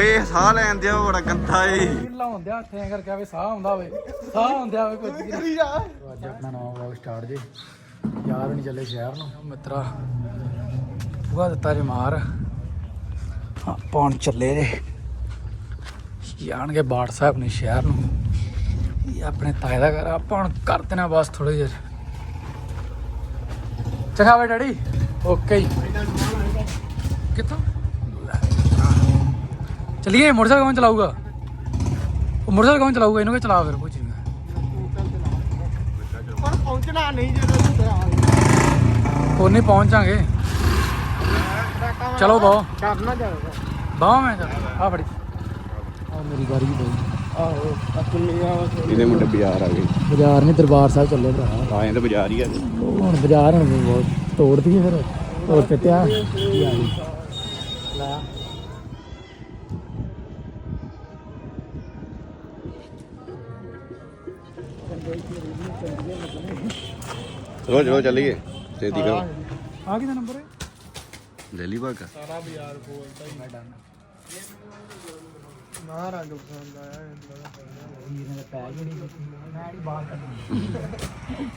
ਓਏ ਸਾਹ ਲੈਣ ਦਿਓ ਬੜਾ ਗੰਦਾ ਏ। ਲਾਉਂਦਿਆ ਹੱਥਾਂ ਕਰਕੇ ਆਵੇ ਸਾਹ ਆਉਂਦਾ ਹੋਵੇ ਸਾਹ ਆਉਂਦਿਆ ਹੋਵੇ ਕੁਝ ਵੀ ਅੱਜ ਆਪਣਾ ਨਵਾਂ ਵਲੌਗ ਸਟਾਰਟ ਜੇ। ਯਾਰ ਨਹੀਂ ਚੱਲੇ ਸ਼ਹਿਰ ਨੂੰ। ਮਿੱਤਰਾ ਬੁਆ ਦਿੱਤਾ ਜੇ ਮਾਰ। ਆਪਾਂ ਹੁਣ ਚੱਲੇ ਜੇ। ਜਾਣਗੇ ਬਾੜ ਸਾਹਿਬ ਨੇ ਸ਼ਹਿਰ ਨੂੰ। ਇਹ ਆਪਣੇ ਤਾਏ ਦਾ ਘਰ ਆ, ਆਪਾਂ ਹੁਣ ਕਰ ਦੇਣਾ ਬਸ ਥੋੜੇ ਜਿਹਾ ਚੰਗਾ ਵੇ ਡੈਡੀ। ਓਕੇ ਕਿੱਥੋਂ ਚਲਿਏ ਮੋਟਰਸਾਈਕਲ ਕੌਣ ਚਲਾਊਗਾ ਉਹ ਮੋਟਰਸਾਈਕਲ ਕੌਣ ਚਲਾਊਗਾ ਇਹਨੂੰ ਕਿ ਚਲਾ ਫਿਰ ਪੁੱਛ ਪਰ ਪਹੁੰਚਣਾ ਨਹੀਂ ਜਦੋਂ ਤੇ ਆ ਕੋਈ ਨਹੀਂ ਪਹੁੰਚਾਂਗੇ ਚਲੋ ਬਾਓ ਕਰਨਾ ਜਾਊਗਾ ਬਾਓ ਮੈਂ ਚੱਲ ਆ ਫੜੀ ਆ ਮੇਰੀ ਗਾੜੀ ਬਈ ਆਹੋ ਅਕਲੀਆਂ ਇਹਦੇ ਮੁੰਡੇ ਬਾਜ਼ਾਰ ਆ ਗਏ ਬਾਜ਼ਾਰ ਨਹੀਂ ਦਰਬਾਰ ਸਾਹਿਬ ਚੱਲੇ ਭਰਾ ਆਏ ਤਾਂ ਬਾਜ਼ਾਰ ਹੀ ਆ ਉਹ ਹੁਣ ਬਾਜ਼ਾਰ ਹੁਣ ਬਹੁਤ ਤੋੜ ਦਈਏ ਫਿਰ ਤੋੜ ਕੇ ਤਿਆ ਯਾਰੀ ਲੈ ਚਲੋ ਚਲੋ ਚੱਲੀਏ। ਛੇਤੀ ਕਰੋ ਆ ਕਿਹਦਾ ਨੰਬਰ ਹੈ? ਦਿੱਲੀ ਬਾਗਾ ਸਾਰਾ ਬਾਜ਼ਾਰ ਬੋਲਦਾ ਹੀ ਨਾ ਰੰਗ ਪਸੰਦ ਆਇਆ ਇਹਨਾਂ ਦਾ ਵੀਰ ਨੇ ਪੈ ਜਿਹੜੀ ਮੈਂ ਨਹੀਂ ਬਾਹਰ ਕਰਨਾ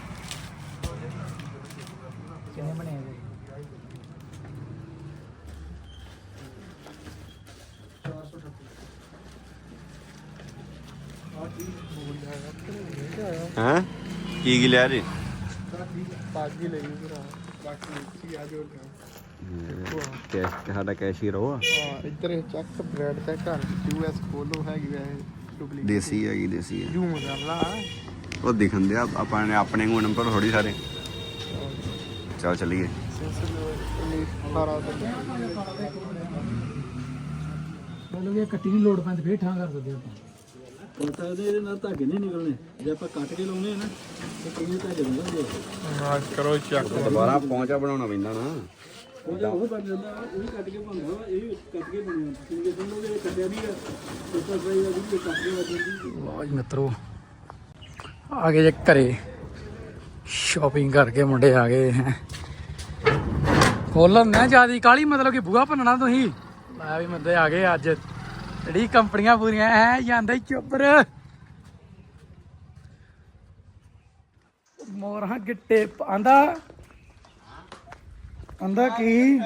ਕਿੰਨੇ ਬਣੇ ਇਹਦੇ? ਹਾਂ? ਕੀ ਕੀ ਲਿਆ ਜੀ? ਬਾਗੀ ਲਈ ਭਰਾ। ਬਾਕੀ ਕੀ ਆ ਜੋ ਕੈਸ਼ ਸਾਡਾ ਕੈਸ਼ੀਅਰ ਉਹ ਆ ਇੱਧਰ ਚੱਕ ਬ੍ਰੈਡ ਤੇ ਘਰ ਯੂਐਸ ਕੋਲੋ ਹੈਗੀ ਵੈ ਡੁਪਲੀਕੇਟ ਦੇਸੀ ਹੈਗੀ ਦੇਸੀ ਹੈ। ਜੂਮ ਕਰ ਲਾ। ਉਹ ਦਿਖਣ ਦਿਆ ਆਪਾਂ ਨੇ ਆਪਣੇ ਨੂੰ ਨੰਬਰ ਥੋੜੀ ਸਾਰੇ। ਚਲ ਚੱਲੀਏ। ਮਤਲਬ ਇਹ ਕੱਟੀ ਨਹੀਂ ਲੋੜ ਪੈਂਦੀ ਫੇਰ ਠਾਂ ਕਰ ਸਕਦੇ ਆਪਾਂ। ਪਤਾ ਇਹਦੇ ਨਾਲ ਧਾਗੇ ਨਹੀਂ ਨਿਕਲਣੇ। ਜੇ ਆਪਾਂ ਕੱਟ ਕੇ ਲਾਉਨੇ ਆ ਨਾ ਨਾ ਕਰੋ ਚੱਕ ਦੁਬਾਰਾ ਪਹੁੰਚਾ ਬਣਾਉਣਾ ਪੈਂਦਾ ਨਾ। ਉਹ ਜਿਹੜਾ ਉਹ ਬਣ ਜਾਂਦਾ ਉਹ ਵੀ ਕੱਟ ਕੇ ਬਣਦਾ ਵਾ, ਇਹ ਵੀ ਕੱਟ ਕੇ ਬਣਿਆ ਕਿਉਂਕਿ ਦੋਨੋਂ ਦੇ ਕੱਟਿਆ ਵੀ ਆ ਉੱਪਰ ਸਹੀ ਆ ਵੀ ਕੱਟ ਕੇ ਵੱਜਦੀ ਵਾਹ ਜੀ ਮਿੱਤਰੋ ਆ ਗਏ ਜੇ ਘਰੇ। ਸ਼ਾਪਿੰਗ ਕਰਕੇ ਮੁੰਡੇ ਆ ਗਏ ਹੈ। ਖੋਲਣ ਨਾ ਜਿਆਦੀ ਕਾਲੀ ਮਤਲਬ ਕਿ ਬੂਹਾ ਭੰਨਣਾ ਤੁਸੀਂ? ਲੈ ਵੀ ਮੁੰਡੇ ਆ ਗਏ ਅੱਜ। ਜਿਹੜੀ ਕੰਪਨੀਆਂ ਪੂਰੀਆਂ ਐ ਜਾਂਦਾ ਹੀ ਚੁੱਪਰ ਮੋਰਾਂ ਗਿੱਟੇ ਆਂਦਾ। ਆਂਦਾ ਕੀ?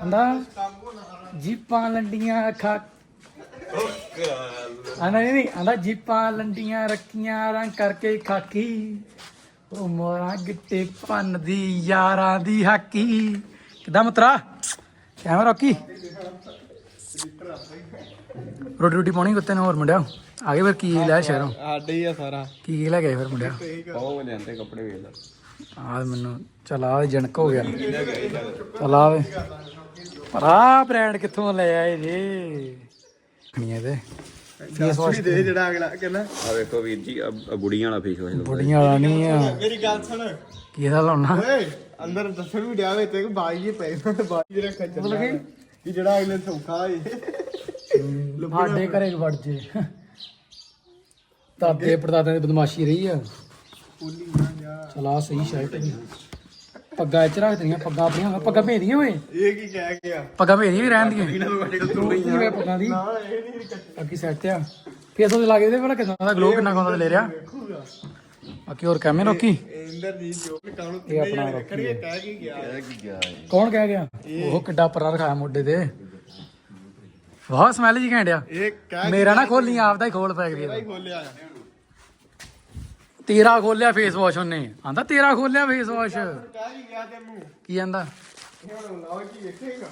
ਆਂਦਾ, ਜੀਪਾਂ ਲੰਡੀਆਂ ਅੱਖਾਂ ਆਂਦਾ ਨਹੀਂ ਨਹੀਂ, ਆਂਦਾ ਜੀਪਾਂ ਲੰਡੀਆਂ ਰੱਖੀਆਂ, ਰੰਗ ਕਰਕੇ ਖਾਕੀ। ਉਹ ਮੋਰਾਂ ਗਿੱਟੇ ਭੰਨ ਦੀ, ਯਾਰਾਂ ਦੀ ਹਾਕੀ। ਕਿਦਾਂ ਮਤਰਾ? ਕਿਵੇਂ ਰੋਕੀ। ਰੋਟੀ ਰੋਟੀ ਪਾਉਣੀ ਕੁੱਤੇ ਨੇ, ਹੋਰ ਮੁੰਡਿਆ ਆ ਗਏ ਫਿਰ ਕੀ ਲੈ ਸ਼ਹਿਰੋਂ? ਸਾਡੇ ਹੀ ਆ ਸਾਰਾ। ਕੀ ਕੀ ਲੈ ਗਏ ਫਿਰ ਮੁੰਡਿਆ? ਉਹ ਲੈਂਦੇ ਕੱਪੜੇ ਵੇਖ ਲੈ। ਆ ਮੈਨੂੰ ਚਲ ਆ ਜਣਕ ਹੋ ਗਿਆ। ਚਲ ਆ ਵੇ। ਪਰ ਆ ਬ੍ਰਾਂਡ ਕਿੱਥੋਂ ਲੈ ਆਏ ਜੀ? ਖਣੀਆਂ ਤੇ ਫੇਸ ਵਾਸ਼ ਦੇ ਜਿਹੜਾ ਅਗਲਾ ਕਹਿੰਦਾ। ਆ ਵੇਖੋ ਵੀਰ ਜੀ ਆਹ ਬੁੜੀਆਂ ਵਾਲਾ ਫੇਸ ਵਾਸ਼ ਬੁੜੀਆਂ ਵਾਲਾ ਨਹੀਂ ਆ। ਮੇਰੀ ਗੱਲ ਸੁਣ। ਕੀ ਇਹਦਾ ਲਾਉਣਾ? ਓਏ ਅੰਦਰ ਦੱਸਣ ਵੀ ਡਿਆ ਵੇ ਤੇ ਬਾਈ ਜੀ ਨੇ ਬਾਈ ਜਿਹੜਾ ਖੱਜਰ ਕਿ ਜਿਹੜਾ ਅਗਲੇ ਸੌਖਾ ਏ ਸਾਡੇ ਘਰੇ ਵੜ ਜੇ। ਦਾਦੇ ਪੜਦਾਦਿਆਂ ਦੀ ਬਦਮਾਸ਼ੀ ਰਹੀ ਆ। ਨਾ ਜਾ ਚਲਾ ਸਹੀ ਸ਼ਰਟ ਪੱਗਾਂ ਇੱਚ ਰੱਖ ਦਈਆਂ ਪੱਗਾਂ ਆਪਣੀਆਂ ਪੱਗਾਂ ਭੇਜਦੀਆਂ ਓਏ? ਇਹ ਕੀ ਕਹਿ ਗਿਆ ਪੱਗਾਂ ਭੇਜਦੀਆਂ ਹੀ ਰਹਿਣ ਦੀਆਂ। ਤੂੰ ਕੀ ਵੇ ਪੱਗਾਂ ਦੀ? ਨਾ ਇਹ ਨਹੀਂ ਕੱਟ ਬਾਕੀ ਸੈੱਟ ਤੇ ਆ। ਫੇਸ ਉਹਦੇ ਲਾਗੇ ਦੇ ਭਲਾ ਦਾ ਗਲੋ ਕਿੰਨਾ ਕੁ ਲੈ ਰਿਹਾ? ਬਾਕੀ ਹੋਰ ਕੈਮੇ ਰੋਕੀ? ਇੰਦਰ ਜੀ ਜੋ ਵੀ ਕਾਣੂ ਇਹ ਆਪਣਾ ਕੜੀਏ ਕਹਿ ਕੀ ਗਿਆ। ਕੌਣ ਕਹਿ ਗਿਆ? ਉਹ ਕਿੱਡਾ ਪਰਾਂ ਰਖਾਇਆ ਮੋਢੇ ਤੇ। ਵਾਹ ਸਮੈਲ ਜੀ ਘੈਂਡਿਆ ਇਹ ਕਹਿ ਮੇਰਾ ਨਾ ਖੋਲੀ ਆਪਦਾ ਹੀ ਖੋਲ ਪੈ ਗਈ ਹੀ ਖੋਲਿਆ। ਆ ਤੇਰਾ ਖੋਲਿਆ ਫੇਸ ਵਾਸ਼ ਉਹਨੇ। ਆਂਦਾ ਤੇਰਾ ਖੋਲਿਆ ਫੇਸ ਵਾਸ਼ ਕਹਿ ਕੀ ਗਿਆ ਤੈਨੂੰ। ਕੀ ਆਂਦਾ? ਹੁਣ ਲਾਓ ਕੀ ਵੇਖੇਗਾ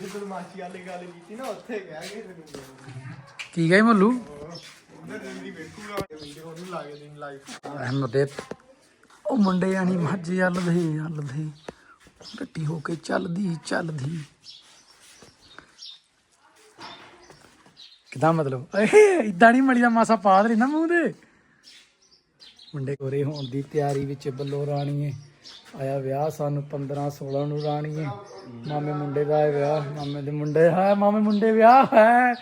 ਜਿੱਦੋਂ ਮਾਚੀ ਵਾਲੀ ਗੱਲ ਕੀਤੀ ਨਾ ਉੱਥੇ ਕਹਿ ਗਏ ਤੈਨੂੰ। ਕੀ ਗਈ ਮੱਲੂ? ਉਹਨੇ ਤੇਰੀ ਵੇਖੂਗਾ ਵੀਡੀਓ ਉਹਨੂੰ ਲਾ ਕੇ ਦੇਣ ਲਾਈਵ ਅਹਿਮਦੇ ਉਹ ਮੁੰਡੇ ਆਣੀ ਮੱਝ ਹੱਲਦੇ ਹੱਲਦੇ ਰੱਟੀ ਹੋ ਕੇ ਚੱਲਦੀ ਚੱਲਦੀ। ਕਿਦਾਂ ਮਤਲਬ? ਏ ਇਦਾਂ ਨਹੀਂ ਮਲੀ ਦਾ ਮਾਸਾ ਪਾ ਦੇ ਨਾ ਮੂੰਹ ਦੇ ਮੁੰਡੇ ਕੋਰੇ ਹੋਣ ਦੀ ਤਿਆਰੀ ਵਿੱਚ ਬੱਲੋ ਰਾਣੀਏ ਆਇਆ ਵਿਆਹ ਸਾਨੂੰ 15 16 ਨੂੰ ਰਾਣੀਏ। ਮਾਮੇ ਮੁੰਡੇ ਦਾ ਹੈ ਵਿਆਹ ਮਾਮੇ ਦੇ ਮੁੰਡੇ ਹੈ ਮਾਮੇ ਮੁੰਡੇ ਵਿਆਹ ਹੈ।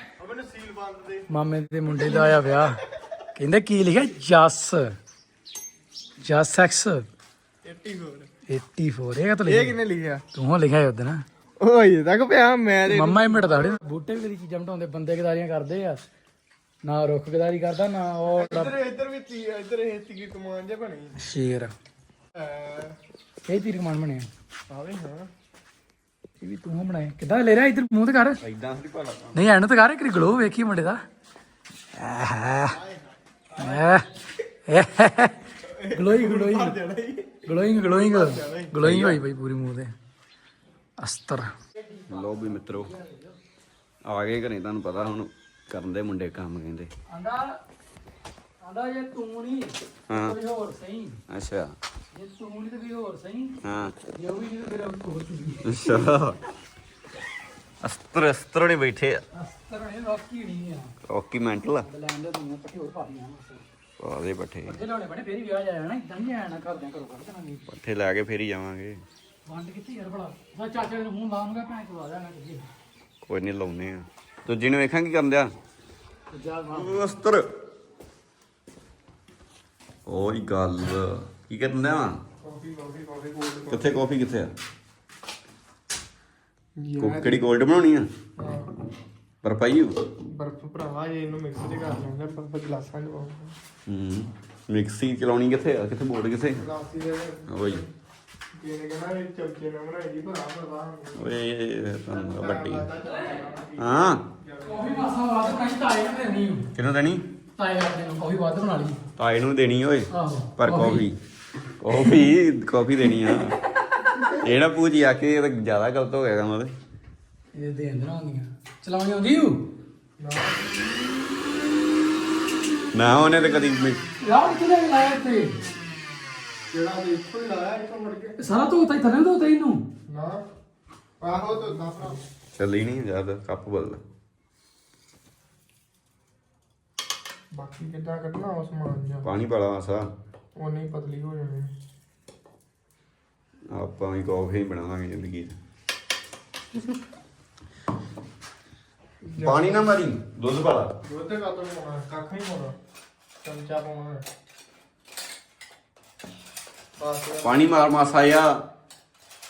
ਮਾਮੇ ਦੇ ਮੁੰਡੇ ਦਾ ਆਇਆ ਵਿਆਹ। ਕਹਿੰਦੇ ਕੀ ਲਿਖਿਆ? ਜਸ। ਜਸ ਐਕਸ। 84 84 ਇਹ ਤਾਂ ਇਹ ਲਿਖਿਆ ਕਿਨੇ ਲਿਖਿਆ? ਤੂੰ ਹੋ ਲਿਖਿਆ ਉਹਦੇ ਨਾ ਓਏ ਤੱਕ ਪਿਆ ਮੈਂ ਮੰਮਾ ਹੀ ਮਿਟਦਾ ਬੂਟੇ ਵੀ ਕਦੀ ਚੀਜ਼ਾਂ ਮਟਾਉਂਦੇ ਬੰਦੇ ਗਦਾਰੀਆਂ ਕਰਦੇ ਆ। ਨਾ ਰੁੱਖ ਗਦਾਰੀ ਕਰਦਾ ਨਾ ਉਹ ਇੱਧਰ ਇੱਧਰ ਵੀ ਤੀ ਇੱਧਰ ਇਹ ਤੀ ਕਮਾਨ ਜੇ ਬਣੀ। ਸ਼ੇਰ। ਇਹ ਤੀਰ ਕਮਾਨ ਬਣਿਆ। ਆਵੇ ਹਾਂ। ਇਹ ਵੀ ਤੂੰ ਬਣਾਇਆ। ਕਿੱਦਾਂ ਲੈ ਰਿਹਾ ਇੱਧਰ ਮੂੰਹ ਤੇ ਕਰ ਥੋੜੀ ਭਲਾ। ਨਹੀਂ ਐਨੂੰ ਤਾਂ ਕਰ ਇੱਕ ਗਲੋ ਵੇਖੀ ਮੁੰਡੇ ਦਾ। Glowy glowy glowing glowing glowing ਹੋਈ ਬਈ ਪੂਰੀ ਮੂੰਹ ਤੇ। ਅਸਤਰ। ਲੋ ਵੀ ਮਿੱਤਰੋ ਆ ਗਏ ਘਰੇ ਤੁਹਾਨੂੰ ਪਤਾ ਹੁਣ ਕਰਨ ਦੇ ਮੁੰਡੇ ਕੰਮ ਕਹਿੰਦੇ। ਆਂਦਾ ਆਂਦਾ ਜੇ ਤੂੰ ਨਹੀਂ ਹਾਂ। ਕੋਈ ਹੋਰ ਸਹੀ। ਅੱਛਾ। ਜੇ ਤੂੰ ਨਹੀਂ ਤੇ ਕੋਈ ਹੋਰ ਸਹੀ। ਹਾਂ। ਜੇ ਉਹ ਵੀ ਨਹੀਂ ਤੇ ਫਿਰ ਉਹ ਹੋਰ ਚੁਗੀ ਅੱਛਾ। ਅਸਤਰ ਅਸਤਰ ਨਹੀਂ ਬੈਠੇ ਅਸਤਰ ਨਹੀਂ ਰੋਕੀ ਨਹੀਂ ਆ। ਮੈਂਟਲ ਪੱਠੇ ਹੋਰ ਪਾ ਦੀਆਂ ਆਦੇ ਪੱਠੇ ਅੱਗੇ ਲਾਉਣੇ ਬਣੇ ਫੇਰ ਹੀ ਵਿਆਹ ਜਾਇਆ ਨਾ ਇਦਾਂ ਨਹੀਂ ਆਣਾ ਘਰਦਿਆਂ ਘਰੋਂ ਕੱਢ ਦੇਣਾ ਨਹੀਂ ਪੱਠੇ ਲੈ ਕੇ ਫੇਰ ਹੀ ਜਾਵਾਂਗੇ। ਵੰਡ ਕਿੱਥੇ ਯਾਰ ਬੜਾ ਚਾਚੇ ਨੂੰ ਫੋਨ ਲਾਉਂਗਾ ਭੈਣ ਕੋਲ ਆ ਜਾਣਾ ਕੋਈ ਨਹੀਂ ਲਾਉਨੇ ਆ। ਦੂਜੀ ਨੂੰ ਵੇਖਾਂ ਕੀ ਕਰਨ ਦਿਆ? ਜਾ ਮਾਂ ਅਸਤਰ ਓਏ ਗੱਲ ਕੀ ਕਰਨ ਦਿਆ ਕਾਫੀ ਕਾਫੀ ਕਾਫੀ ਗੋਲਡ ਕਿੱਥੇ ਕਾਫੀ ਕਿੱਥੇ ਆ? ਕੋ- ਕਿਹੜੀ 골ਡ ਬਣਾਉਣੀ ਆ? ਪਰ ਪਾਈਓ ਬਰਫ ਭਰਾਵਾ ਇਹ ਇਹਨੂੰ ਮਿਕਸ ਚ ਕਰ ਲੈਂਦਾ ਪਰ ਪਰ ਗਲਾਸਾਂ ਚ ਪਾਉਂਦਾ ਹੂੰ ਮਿਕਸੀ ਚਲਾਉਣੀ ਕਿੱਥੇ ਆ? ਕਿੱਥੇ ਬੋਰਡ ਕਿੱਥੇ? ਗਲਾਸੀ ਦੇ। ਓਏ। ਇਹਨੇ ਕਹਿੰਦਾ ਇਹ ਚਮਚੇ ਨਾਲ ਬਣਾਈ ਦੀ ਭਰਾ ਭਰਾ ਓਏ ਤੁਹਾਨੂੰ ਵੱਡੀ। ਹਾਂ। ਕਾਫੀ ਮਾਸਾ ਵਾਦ ਕਾਈ ਤਾਏ ਨੂੰ ਦੇਣੀ ਕਿਹਨੂੰ ਦੇਣੀ? ਤਾਏ ਆਪਣੇ ਨੂੰ ਕਾਫੀ ਵੱਧ ਬਣਾ ਲਈ। ਤਾਏ ਨੂੰ ਦੇਣੀ ਓਏ ਆਹੋ ਪਰ ਕਾਫੀ। ਕਾਫੀ ਕਾਫੀ ਦੇਣੀ ਆ। ਇਹ ਨਾ ਪੂਜੀ ਆ ਕੇ ਇਹ ਤਾਂ ਜ਼ਿਆਦਾ ਗਲਤ ਹੋ ਗਿਆ ਕੰਮ ਉਹਦੇ। ਇਹ ਦੇ ਅੰਦਰ ਆਉਂਦੀਆਂ ਚਲਾਉਣੀ ਆਉਂਦੀ ਹੂ? ਨਾ ਉਹਨੇ ਤੇ ਕਦੀ ਮਿ- ਯਾਰ ਕਿਨੇ ਲਾਇਆ ਤੇ ਜਿਹੜਾ ਉਹ ਇੱਥੋਂ ਹੀ ਲਾਇਆ ਇੱਥੋਂ ਮੁੜ ਕੇ? ਇਹ ਸਾਰਾ ਧੋਤਾ ਹੀ ਥੱਲੇ ਧੋਤਾ ਇਹਨੂੰ ਨਾ। ਆਹੋ ਤਾਂ ਨਾ ਭਰਾ ਚੱਲੀ ਨਹੀਂ ਜ਼ਿਆਦਾ ਕੱਪ ਬਦਲ। ਬਾਕੀ ਕਿੱਦਾਂ ਕੱਢਣਾ ਉਸ ਸਮਾਨ ਜਾਂ? ਪਾਣੀ ਪਾਲਾ ਮਾਸਾ ਉਹ ਨਹੀਂ ਪਤਲੀ ਹੋ ਜਾਣੀ। ਆਪਾਂ ਵੀ ਕਾਫੀ ਬਣਾਵਾਂਗੇ ਜ਼ਿੰਦਗੀ 'ਚ। ਪਾਣੀ ਨਾ ਮਾਰੀ ਦੁੱਧ ਪਾਲਾ ਦੁੱਧ ਤੇ ਕਾਤੋਂ ਨਹੀਂ ਪਾਉਣਾ? ਕੱਖ ਨਹੀਂ ਪਾਉਣਾ। ਚਮਚਾ ਪਾਉਣਾ। ਪਾਣੀ ਮਾਰ ਮਾਸਾ ਆ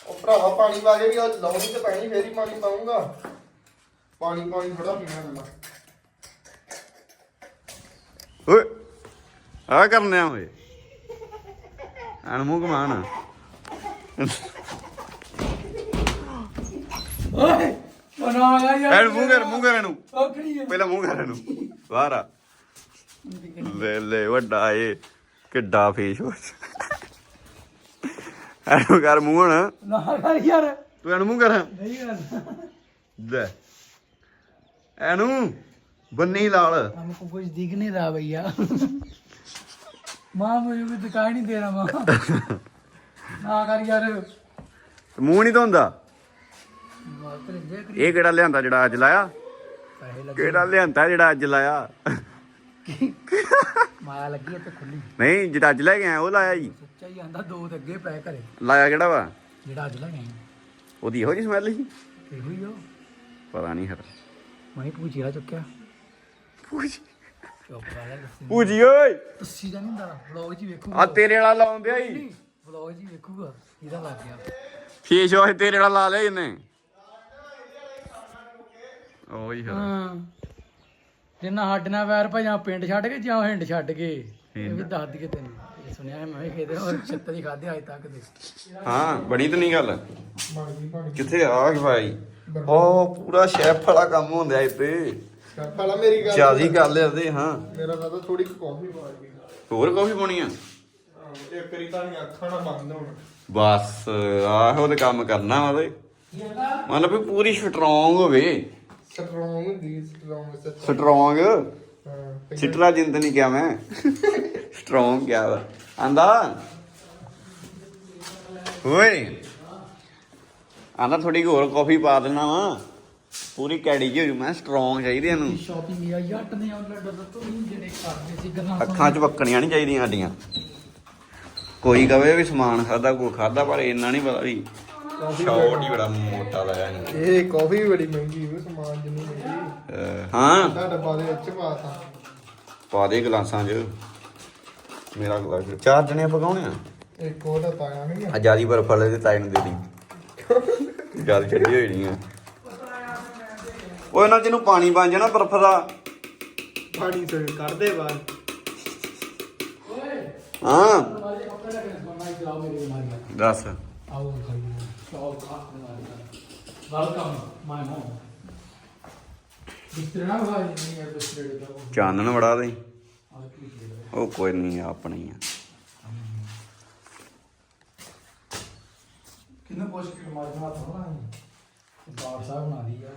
ਉਹ ਭਰਾਵਾ ਪਾਣੀ ਪਾ ਕੇ ਵੀ ਉਹ ਲਾਉਣੀ ਤੇ ਪੈਣੀ ਫੇਰ ਹੀ ਪਾਣੀ ਪਾਉਂਗਾ ਪਾਣੀ ਪਾਣੀ ਥੋੜਾ ਪੀਣਾ ਹੁੰਦਾ ਓਏ ਆ ਕਰਨੇ ਆ ਓਏ। ਅਣਮੁਖ ਮਾਨ ਓਏ ਬਣਾ ਯਾਰ। ਐਨ ਮੂੰਹ ਕਰ ਮੂੰਹ ਕਰ ਇਹਨੂੰ। ਔਖੜੀ ਹੈ ਪਹਿਲਾਂ ਮੂੰਹ ਕਰ ਇਹਨੂੰ। ਬਾਹਰ ਆ। ਲੈ ਲੈ ਵੱਡਾ ਏ। ਕਿੱਡਾ ਫੇਸ ਵਾਸ਼ ਐਨੂੰ ਕਰ ਮੂੰਹ ਹੁਣ ਨਾ ਕਰ ਯਾਰ ਤੂੰ ਐਨੂੰ ਮੂੰਹ ਕਰ ਨਹੀਂ ਕਰਦਾ ਲੈ ਐਨੂੰ ਬੰਨੀ ਲਾਲ हमको कुछ दिख नहीं रहा भैया माँ मुझे कुछ दिखाई नहीं दे रहा माँ ना कर यार ਮੂੰਹ ਨਹੀਂ ਧੋਂਦਾ बाप रे, देख ਇਹ ਕਿਹੜਾ ਲਿਆਂਦਾ ਜਿਹੜਾ ਅੱਜ ਲਾਇਆ पैसे लगे ਕਿਹੜਾ ਲਿਆਂਦਾ ਜਿਹੜਾ ਅੱਜ ਲਾਇਆ माया लगी है तो खुली ਨਹੀਂ ਜਿਹੜਾ ਅੱਜ ਲੈ ਕੇ ਆਇਆ ਉਹ ਲਾਇਆ ਜੀ ਬੱਚਾ ਲਾਇਆ ਕਿਹੜਾ ਵਾ? ਜਿਹੜਾ ਅੱਜ ਲੈ ਉਹਦੀ ਇਹੋ ਸਮੈਲ ਸੀ? ਇਹੋ ਹੀ ਉਹ ਪਤਾ ਨਹੀਂ ਹਰ ਮੈਂ ਪੂਜੀਰਾ ਚੁੱਕਿਆ। ਪੂਜੀ ਚੁੱਪ ਵਾਲਾ ਓਏ। ਤੁਸੀਂ ਤਾਂ ਨਹੀਂ ਹੁੰਦਾ ਵਲੌਗ ਜੀ ਵੇਖੂਗਾ। ਆ ਤੇਰੇ ਵਾਲਾ ਲਾਉਂਦੇ ਆਈ ਵਲੌਗ ਜੀ ਵੇਖੂਗਾ ਇਹਦਾ ਲੱਗ ਗਿਆ। ਫੇਸ਼ ਉਹ ਤੇਰੇ ਵਾਲਾ ਲਾ ਲਿਆ ਇਹਨੇ। ਓਏ ਹਾਂ ਜਿੰਨਾ ਹੱਡ ਨਾਲ ਵੈਰ ਭਾਈ ਪਿੰਡ ਛੱਡ ਕੇ ਜਾਂ ਹਿੰਡ ਛੱਡ ਕੇ ਇਹ ਵੀ ਦੱਸ ਦਈਏ ਤੈਨੂੰ। ਸੁਣਿਆ ਹੈ ਮੈਂ ਵੀ ਖੇਦੇ ਔਰ ਛੱਤਰੀ ਖਾਦੇ ਅਜੇ ਤੱਕ ਦੇ। ਹਾਂ ਬੜੀ ਤਾਂ ਨਹੀਂ ਗੱਲ? ਬਣ ਬਣ ਕਿੱਥੇ ਆ ਗਈ ਭਾਈ ਉਹ ਪੂਰਾ ਸ਼ੈਫ ਵਾਲਾ ਕੰਮ ਹੁੰਦਾ ਇੱਥੇ ਪਹਿਲਾਂ ਮੇਰੀ ਗੱਲ ਜਿਆਦੀ ਗੱਲ ਹੈ ਉਹਦੇ ਹਾਂ। ਮੇਰਾ ਤਾਂ ਥੋੜੀ ਕਾਫੀ ਪਾ ਗਈ ਹੋਰ ਕਾਫੀ ਪਾਉਣੀ ਆ? ਇੱਕ ਵਾਰੀ ਤਾਂ ਨਹੀਂ ਅੱਖਾਂ ਨਾ ਬੰਦ ਹੋਣ। ਬਸ ਆਹੋ ਤੇ ਕੰਮ ਕਰਨਾ ਉਹਦੇ ਮਤਲਬ ਵੀ ਪੂਰੀ ਸਟਰੋਂਗ ਹੋਵੇ। ਸਟਰੋਂਗ ਦੀ ਸਟਰੋਂਗ ਸਟਰੋਂਗ ਸਿਟਰਾ ਜਿੰਦ ਨਹੀਂ ਕਿਹਾ ਮੈਂ। ਸਟਰੋਂਗ ਕਿਹਾ ਵਾ। ਆਂਦਾ ਓਏ ਆਂਦਾ ਥੋੜੀ ਹੋਰ ਕਾਫੀ ਪਾ ਦੇਣਾ ਵਾ। ਪੂਰੀ ਕੈੜੀ ਜੀ ਹੋ ਜੂ ਮੈਂ ਸਟਰੋਂਗ ਚਾਹੀਦੀ ਇਹਨੂੰ। ਸ਼ਾਪਿੰਗ ਆ ਜੱਟ ਨੇ ਆਨਲਾਈਨ ਡਰ ਤੋਂ ਨਹੀਂ ਜਿਹੜੇ ਕਰਦੇ ਸੀ ਗੱਲਾਂ ਅੱਖਾਂ 'ਚ ਵਕਣੀਆਂ ਨਹੀਂ ਚਾਹੀਦੀਆਂ ਸਾਡੀਆਂ। ਕੋਈ ਕਵੇ ਵੀ ਸਮਾਨ ਖਾਦਾ ਕੋਈ ਖਾਦਾ ਪਰ ਇੰਨਾ ਨਹੀਂ ਪਤਾ ਵੀ ਸ਼ਾਟ ਹੀ ਬੜਾ ਮੋਟਾ ਲਾਇਆ ਇਹਨੇ। ਇਹ ਕਾਫੀ ਵੀ ਬੜੀ ਮਹਿੰਗੀ ਹੈ ਸਮਾਨ ਜਿੰਨੀ ਮਹਿੰਗੀ। ਅਹ ਹਾਂ ਡੱਬਾ ਦੇ ਵਿੱਚ ਪਾਤਾ ਪਾ ਦੇ ਗਲਾਸਾਂ 'ਚ। ਮੇਰਾ ਗਲਾਸ ਚਾਰ ਜਣੇ ਪਕਾਉਣੇ ਆ? ਇੱਕ ਉਹਦਾ ਤਾਇਆ ਨਹੀਂ ਆਜ਼ਾਦੀ ਬਰਫ ਵਾਲੇ ਦੇ ਤਾਏ ਨੂੰ ਦੇ ਦੀ। ਗੱਲ ਛੱਡੀ ਹੋਈ ਨਹੀਂ ਆ। ਉਹ ਇਹਨਾਂ ਜਿਹਨੂੰ ਪਾਣੀ ਬਣ ਜਾਣਾ ਬਰਫ਼ ਦਾ। ਪਾਣੀ ਸੇ ਕੱਢਦੇ ਬਾਹਰ। ਹਾਂ। ਦੱਸ। ਆਓ ਖਾਈਏ ਚਾਹ ਖਾ ਵੈਲਕਮ ਮਾਈ ਹੋਮ ਬਿਸਤਰਾ ਭਾਈ ਨਹੀਂ ਹੈ ਬਿਸਤਰੇ ਦਾ ਉਹ ਚਾਨਣ ਵੜਾ ਦੇ। ਆ ਕੀ ਉਹ ਕੋਈ ਨਹੀਂ ਆਪਣਾ ਹੀ ਆ। ਕਿੰਨਾ ਪੁੱਛ ਕੇ ਥੋੜਾ ਹੈ ਬਾੜ ਸਾਹਿਬ ਬਣਾ ਦੀ ਆ।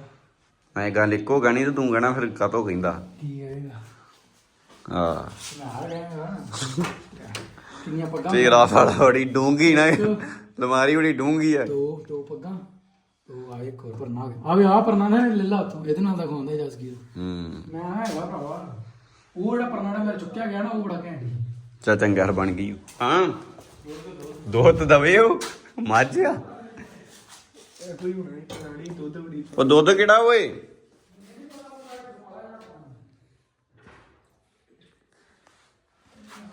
ਮੈਂ ਗੱਲ ਇੱਕੋ ਗਾਣੀ ਤੇ ਤੂੰ ਕਹਿਣਾ ਫਿਰ ਕਾਤੋਂ ਕਹਿੰਦਾ? ਕੀ ਹਾਰ ਗਿਆ ਨਾ। ਕਿੰਨੀਆਂ ਪੱਗਾਂ ਤੇਰਾ ਬੜੀ ਡੂੰਗੀ ਨਾ ਲਮਾਰੀ ਬੜੀ ਡੂੰਗੀ ਆ। ਦੋ ਦੋ ਪੱਗਾਂ। ਦੋ ਆਏ ਇੱਕ ਹੋਰ ਪਰਨਾ ਆਵੇ ਆ ਪਰਨਾ ਨੇ ਲੱਲਾ ਉਤੋਂ ਇਹਦੇ ਨਾਲ ਦਾ ਖਵਾਉਂਦਾ ਜਸਗੀਰ ਹੂੰ। ਮੈਂ ਹੈਗਾ ਭਰਾਵਾ। ਉਹ ਜਿਹੜਾ ਪਰਨਾ ਨੇ ਮੇਰੇ ਚੁੱਕਿਆ ਗਿਆ ਨਾ ਉਹ ਬੜਾ ਘੈਂਟ ਸੀ। ਚਾ ਚੰਗਰ ਬਣ ਗਈ ਹਾਂ। ਦੁੱਧ ਦਵੇ ਉਹ ਮੱਝ ਆ। ਇਹ ਕੋਈ ਹੋਣੀ ਪੁਰਾਣੀ ਦੁੱਧ ਬੜੀ ਉਹ ਦੁੱਧ ਕਿਹੜਾ ਓਏ?